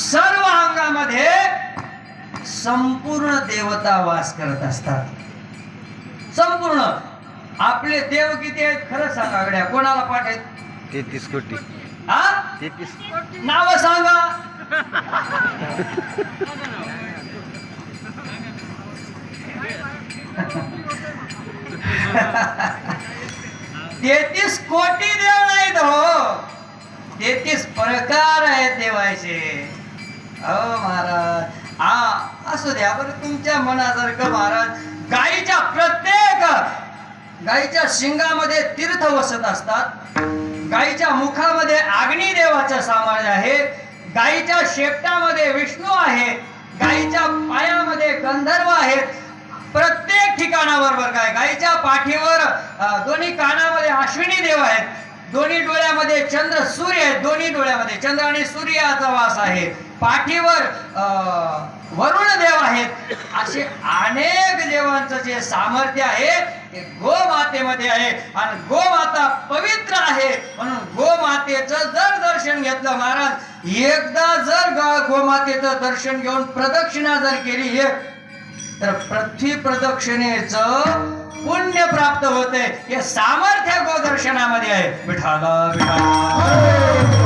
सर्व अंगामध्ये संपूर्ण देवता वास करत असतात. संपूर्ण. आपले देव किती आहेत? खरं सांगा गड्या कोणाला पाठ आहेत? तेहतीस कोटी. हा तेहतीस. नाव सांगा. तेहतीस कोटी देव नाहीत हो. तेहतीस प्रकार आहेत देवाचे. हो महाराज. हा असू द्या बरं तुमच्या मनासारखं महाराज. गाईच्या प्रत्येक गाईच्या शिंगामध्ये तीर्थ वसत असतात. गाईच्या मुखामध्ये आग्नी देवाचं सामर्थ्य आहे. गाईच्या शेपटामध्ये विष्णू आहे. गाईच्या पायामध्ये गंधर्व आहेत प्रत्येक ठिकाणावर बरं काय गाईच्या पाठीवर दोन्ही कानामध्ये अश्विनी देव आहेत. दोन्ही डोळ्यामध्ये चंद्र सूर्य आहेत. दोन्ही डोळ्यामध्ये चंद्र आणि सूर्याचा वास आहे. पाठीवर वरुण देव आहेत. असे अनेक देवांचं जे सामर्थ्य आहे ते गोमातेमध्ये आहे. आणि गोमाता पवित्र आहे. म्हणून गोमातेचं जर दर्शन घेतलं महाराज एकदा जर गोमातेचं दर्शन घेऊन प्रदक्षिणा जर केली एक तर पृथ्वी प्रदक्षिणेचं पुण्य प्राप्त होते हे सामर्थ्य गोदर्शनामध्ये आहे. विठाला त्यामुळे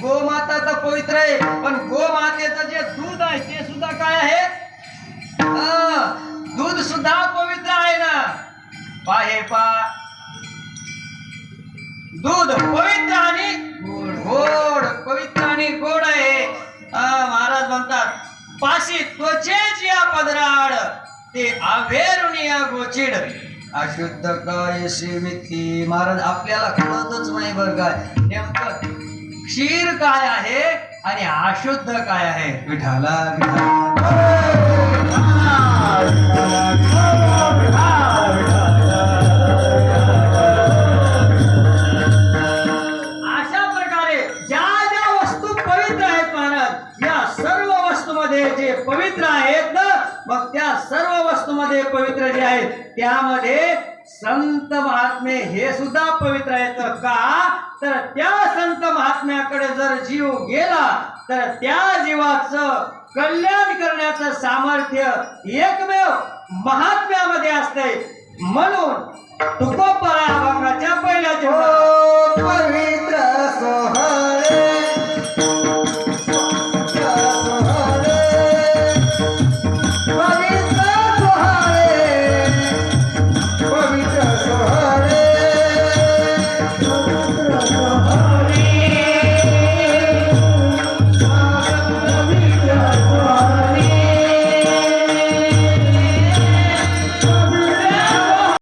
गोमाता तर पवित्र आहे पण गोमातेचं जे दूध आहे ते सुद्धा काय आहे? दूध सुद्धा पवित्र आहे ना? पाहे पा. दूध पवित्र आणि गोड. पवित्र आणि गोड आहे. महाराज म्हणतात पाशी त्वचेची या पदराड ते आवेरुनिया गोचिड अशुद्ध काय मिथी महाराज आपल्याला कळतच नाही बरं काय नेमकं क्षीर काय आहे आणि अशुद्ध काय आहे? विठाला अशा प्रकारे ज्या ज्या वस्तू पवित्र आहेत महाराज या सर्व वस्तूमध्ये जे पवित्र आहेत ना मग त्या सर्व वस्तूमध्ये पवित्र जे आहेत त्यामध्ये संत महात्मे हे सुद्धा पवित्र आहेत का? तर त्या संत महात्म्याकडे जर जीव गेला तर त्या जीवाचं कल्याण करण्याचं सामर्थ्य एकमेव महात्म्यामध्ये असते म्हणून तुकोपरा